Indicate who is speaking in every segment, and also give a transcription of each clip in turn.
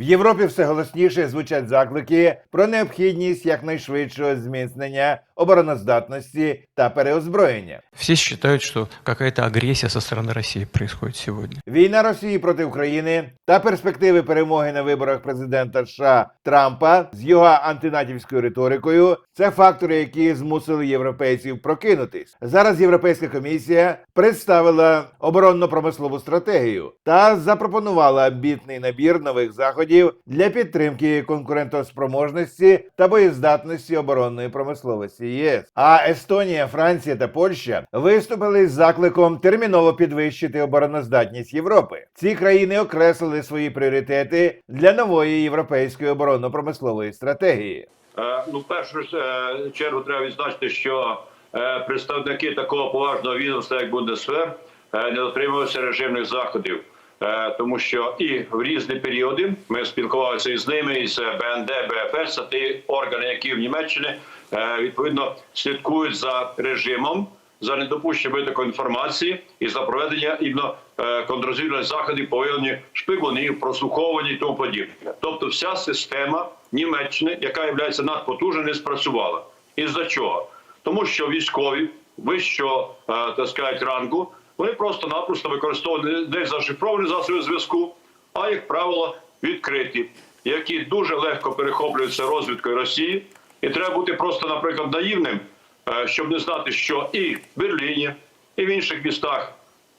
Speaker 1: В Європі все голосніше звучать заклики про необхідність якнайшвидшого зміцнення обороноздатності та переозброєння.
Speaker 2: Все считают, что какая-то агрессия со стороны России происходит сегодня.
Speaker 1: Війна Росії проти України та перспективи перемоги на виборах президента США Трампа з його антинатівською риторикою це фактори, які змусили європейців прокинутись. Зараз Європейська комісія представила оборонно-промислову стратегію та запропонувала амбітний набір нових заходів для підтримки конкурентоспроможності та боєздатності оборонної промисловості ЄС. А Естонія, Франція та Польща виступили з закликом терміново підвищити обороноздатність Європи. Ці країни окреслили свої пріоритети для нової європейської оборонно-промислової стратегії.
Speaker 3: Е, Ну, першу е, чергу треба відзначити, що е, представники такого поважного відомства, як Бундесвер, е, не дотримувалися режимних заходів, тому що і в різні періоди ми спілкувалися із ними, із БНД, БФС, це ті органи, які в Німеччині е, відповідно слідкують за режимом. За недопущення витоку інформації і за проведення іменно е, заходів по виявленню шпигунів, прослуховувань і тому подібне. Тобто, вся система Німеччини, яка є надпотужною, не спрацювала. І за чого? Тому що військові вищого е, так сказати, рангу вони просто-напросто використовують не зашифровані засоби зв'язку, а як правило відкриті, які дуже легко перехоплюються розвідкою Росії. І треба бути просто, наприклад, наївним, е, щоб не знати, що і в Берліні, і в інших містах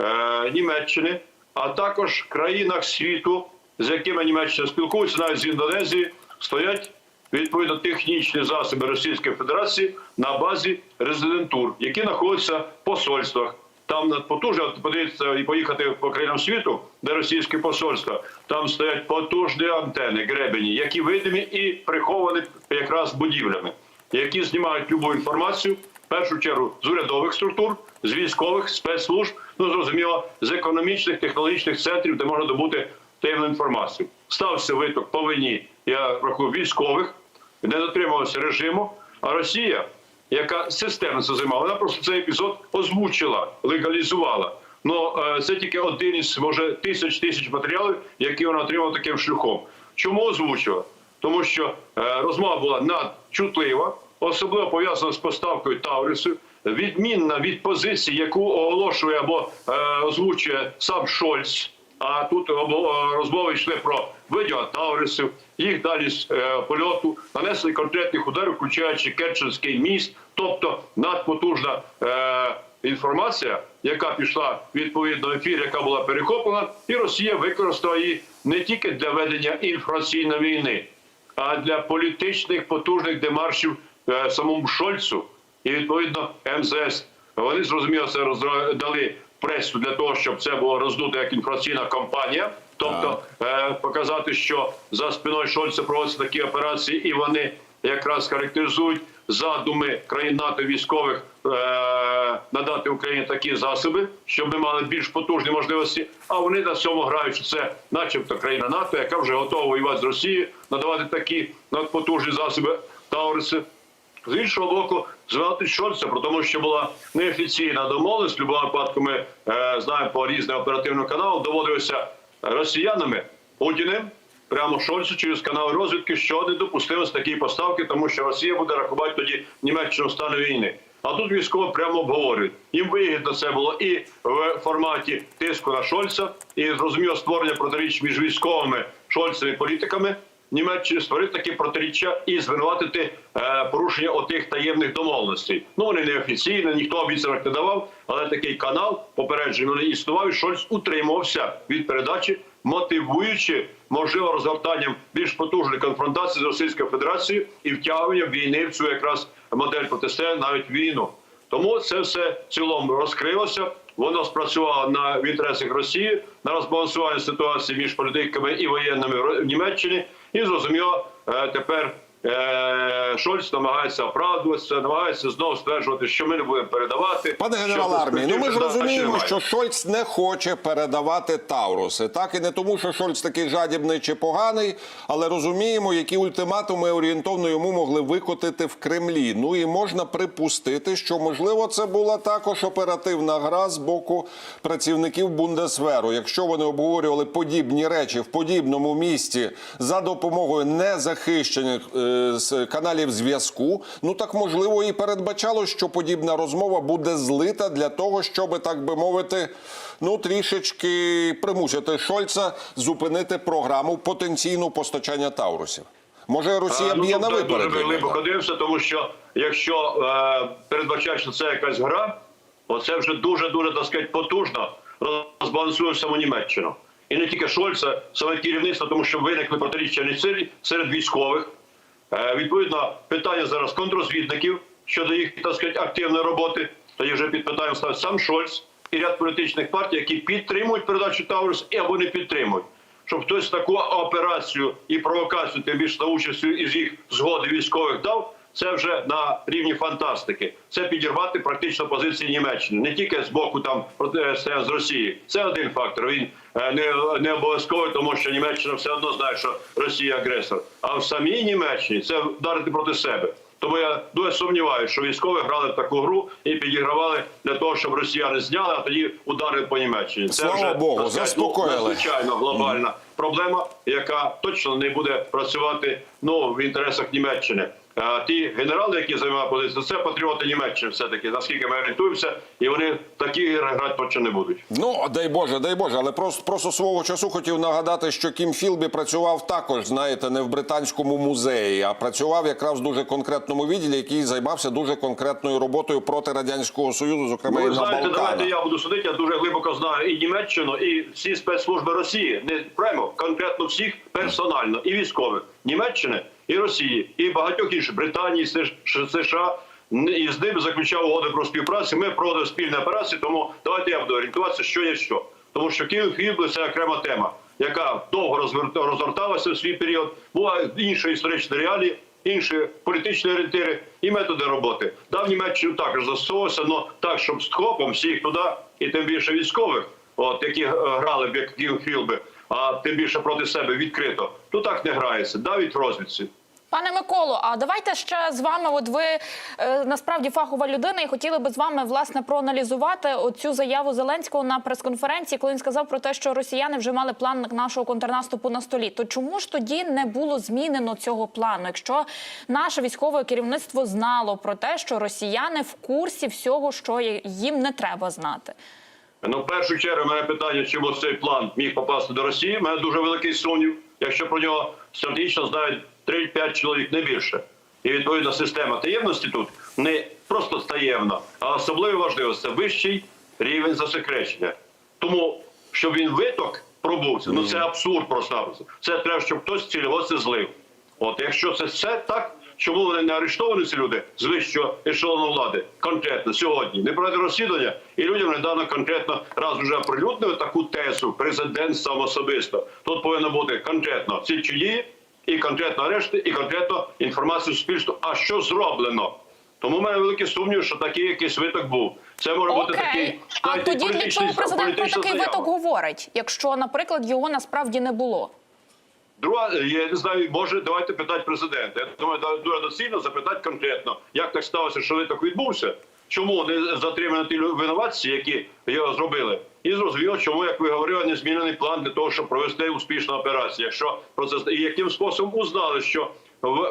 Speaker 3: е, Німеччини, а також країнах світу, з якими Німеччина спілкується, навіть з Індонезії, стоять відповідно технічні засоби Російської Федерації на базі резидентур, які знаходяться в посольствах. Там надпотужно подивитися і поїхати по країнам світу, де російське посольство. Там стоять потужні антени, гребені, які видимі і приховані якраз будівлями, які знімають любу інформацію в першу чергу з урядових структур, з військових спецслужб, ну зрозуміло, з економічних технологічних центрів, де можна добути таємну інформацію. Стався виток по вині, я рахую, військових, не дотримувався режиму. А Росія, яка системно це займала, вона просто цей епізод озвучила, легалізувала. Ну е, це тільки один із може тисяч тисяч матеріалів, які вона отримала таким шляхом. Чому озвучила? Тому що е, розмова була надчутлива, особливо пов'язана з поставкою Таурису, відмінна від позиції, яку оголошує або е, озвучує сам Шольц. А тут розмови йшли про виділ Таурисів, їх далі з е, польоту, нанесли конкретних ударів, включаючи Керченський міст, тобто надпотужна е, інформація, яка пішла відповідно в ефір, яка була перехоплена, і Росія використала її не тільки для ведення інформаційної війни, а для політичних потужних демаршів е, самому Шольцу і відповідно МЗС. Вони зрозуміло це роздра- дали пресу для того, щоб це було роздуто як інформаційна кампанія, тобто е, показати, що за спиною Шольца проводяться такі операції, і вони якраз характеризують задуми країн НАТО військових е, надати Україні такі засоби, щоб ми мали більш потужні можливості. А вони на цьому грають, що це, начебто, країна НАТО, яка вже готова воювати з Росією, надавати такі надпотужні засоби Тауриси. З іншого боку, звати Шольца, про тому, що була неофіційна домовленість. В будь-якому випадку ми е, знаємо по різним оперативним каналам, доводилося росіянами Путіним прямо Шольцу через канали розвідки, що не допустилось такі поставки, тому що Росія буде рахувати тоді Німеччину в стану війни. А тут військово прямо обговорюють. Їм вигідно це було і в форматі тиску на Шольца, і зрозуміло створення протиріч між військовими Шольцем і політиками. Німеччини створити такі протиріччя і звинуватити е, порушення отих таємних домовленостей. Ну вони не офіційні, ніхто обіцянок не давав, але такий канал попередження не існував. і Шольц утримався від передачі, мотивуючи можливо розгортанням більш потужної конфронтації з Російською Федерацією і втягуванням війни в цю якраз модель протистояння, навіть війну. Тому це все в цілому розкрилося. Воно спрацювало на в інтересах Росії на розбалансування ситуації між політиками і воєнними в Німеччині. І зрозуміло, е, тепер Шольц намагається оправдуватися, намагається знову стверджувати, що ми не будемо передавати.
Speaker 4: Пане генерал армії, ну ми ж розуміємо, що Шольц не хоче передавати Тауруси. Так і не тому, що Шольц такий жадібний чи поганий, але розуміємо, які ультиматуми орієнтовно йому могли викотити в Кремлі. Ну і можна припустити, що можливо це була також оперативна гра з боку працівників Бундесверу. Якщо вони обговорювали подібні речі в подібному місті за допомогою незахищених е, з каналів зв'язку, ну так можливо і передбачало, що подібна розмова буде злита для того, щоб так би мовити, ну трішечки примусити Шольца зупинити програму потенційну постачання Таурусів. Може, Росія
Speaker 3: А, ну,
Speaker 4: б'є на випередження?
Speaker 3: Дуже глибоко дивився, тому що якщо е, передбачають, що це якась гра, оце вже дуже дуже так сказати, потужно розбалансує саму Німеччину. І не тільки Шольца, саме керівництво, тому що виникли протиріччя серед військових. Е, відповідно, питання зараз контрозвідників щодо їх так сказати, активної роботи. Тоді вже під питанням став сам Шольц і ряд політичних партій, які підтримують передачу Таурус або не підтримують. Щоб хтось таку операцію і провокацію, тим більше на участю із їх згоди військових дав, це вже на рівні фантастики. Це підірвати практично позиції Німеччини, не тільки з боку там протистояння з Росії. Це один фактор. Він е, не, не обов'язковий, тому що Німеччина все одно знає, що Росія агресор. А в самій Німеччині це вдарити проти себе. Тому я дуже сумніваюся, що військові грали в таку гру і підігравали для того, щоб росіяни зняли, а тоді ударили по Німеччині. Це
Speaker 4: Слава
Speaker 3: вже
Speaker 4: Богу, заспокоїли.
Speaker 3: Надзвичайно глобальна проблема, яка точно не буде працювати ну в інтересах Німеччини. Ті генерали, які займають позицію, це патріоти Німеччини, все таки наскільки ми орієнтуємося, і вони такі ігри грати точно не будуть.
Speaker 4: Ну, дай Боже, дай Боже, але просто, просто свого часу хотів нагадати, що Кім Філбі працював також, знаєте, не в британському музеї, а працював якраз в дуже конкретному відділі, який займався дуже конкретною роботою проти радянського союзу, зокрема
Speaker 3: Ну,
Speaker 4: і на
Speaker 3: знаєте, давайте я буду судити. Я дуже глибоко знаю і Німеччину, і всі спецслужби Росії, не прямо конкретно всіх персонально, і військових Німеччини, і Росії, і багатьох інших Британії, США. І з ними заключав угоди про співпрацю. Ми проводили спільні операції, тому давайте я буду орієнтуватися, що є що. Тому що Київ це окрема тема, яка довго розгорталася в свій період. Була інша історична реалії, інші політичні орієнтири і методи роботи. Да, в Німеччину також застосовувався, але так, щоб з хопом всіх туди, і тим більше військових, от які грали б як Київ Хілби, а тим більше проти себе відкрито. То так не грається, навіть в розвідці.
Speaker 5: Пане Миколо, а давайте ще з вами. От ви е, насправді фахова людина, і хотіли би з вами власне проаналізувати оцю заяву Зеленського на прес-конференції, коли він сказав про те, що росіяни вже мали план нашого контрнаступу на столі. То чому ж тоді не було змінено цього плану? Якщо наше військове керівництво знало про те, що росіяни в курсі всього, що їм не треба знати?
Speaker 3: Ну, в першу чергу, мене питання, чому цей план міг попасти до Росії. Мене дуже великий сумнів, якщо про нього стратегічно знають 3-5 чоловік, не більше. І відповідно система таємності тут не просто таємна, а особливо важливо це вищий рівень засекречення. Тому, щоб він виток пробувся, ну це абсурд просто. Це треба, щоб хтось цільово це злив. От якщо це все так, чому вони не арештовані ці люди з вищого ешелону влади конкретно сьогодні? Не проведено розслідування, і людям недавно конкретно раз вже оприлюднили таку тезу президент сам особисто. Тут повинно бути конкретно слідчі дії, і конкретно арешти, і конкретно інформація суспільству. А що зроблено? Тому в мене великий сумнів, що такий якийсь виток був. Це може бути такий
Speaker 5: Окей, а тоді для чого президент про такий
Speaker 3: заява.
Speaker 5: виток говорить, якщо, наприклад, його насправді не було?
Speaker 3: Друга, я не знаю, може давайте питати президента. Я думаю, дуже доцільно запитати конкретно, як так сталося, що виток відбувся, чому не затримані ті винуватці, які його зробили, і зрозуміло, чому, як ви говорили, не змінений план для того, щоб провести успішну операцію. Якщо процес і яким способом узнали, що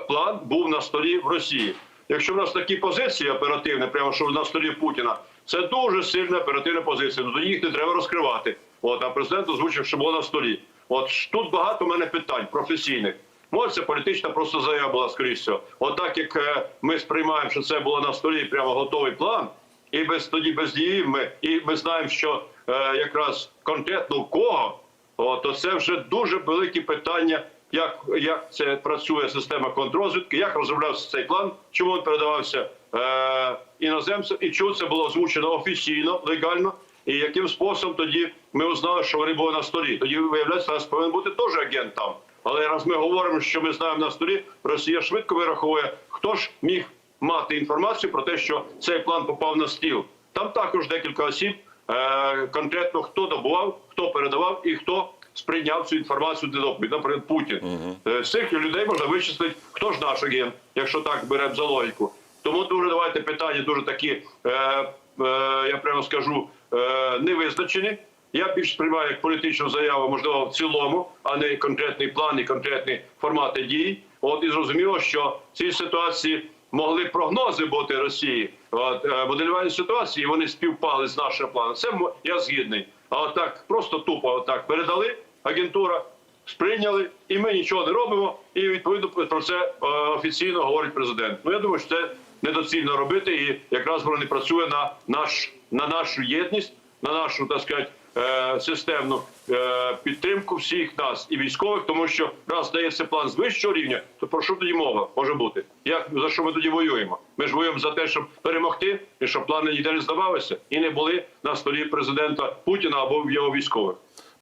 Speaker 3: план був на столі в Росії. Якщо в нас такі позиції оперативні, прямо що на столі Путіна, це дуже сильна оперативна позиція. Ну, їх не треба розкривати. От а президент озвучив, що було на столі. От тут багато в мене питань професійних. Може, це політична просто заява була, скоріш всього. От так як е, ми сприймаємо, що це було на столі прямо готовий план, і без тоді без дії ми, і ми знаємо, що е, якраз конкретно в кого, о, то це вже дуже великі питання, як, як це працює система контррозвідки, як розроблявся цей план, чому він передавався е, іноземцям, і чому це було озвучено офіційно, легально, і яким способом тоді ми узнали, що вони були на столі. Тоді виявляється, нас повинен бути теж агент там. Але раз ми говоримо, що ми знаємо на столі, Росія швидко вираховує, хто ж міг мати інформацію про те, що цей план попав на стіл. Там також декілька осіб, е, конкретно хто добував, хто передавав і хто сприйняв цю інформацію для доповідь, наприклад, Путін. Е, З цих людей можна вичислити, хто ж наш агент, якщо так беремо за логіку. Тому дуже давайте питання дуже такі, е, я прямо скажу, е, невизначені. Я більш сприймаю як політичну заяву, можливо, в цілому, а не конкретний план і конкретні формати дій. От і зрозуміло, що в цій ситуації могли прогнози бути Росії. От е, моделювання ситуації вони співпали з нашим планом. Це я згідний. А отак просто тупо отак передали агентура, сприйняли, і ми нічого не робимо. І відповідно про це е, офіційно говорить президент. Ну я думаю, що це недоцільно робити, і якраз воно не працює на наш на нашу єдність, на нашу так сказати, е, системну е, підтримку всіх нас і військових, тому що раз дається план з вищого рівня, то про що тоді мова може бути? Як за що ми тоді воюємо? Ми ж воюємо за те, щоб перемогти, і щоб плани ніде не здавалися і не були на столі президента Путіна або в його військових.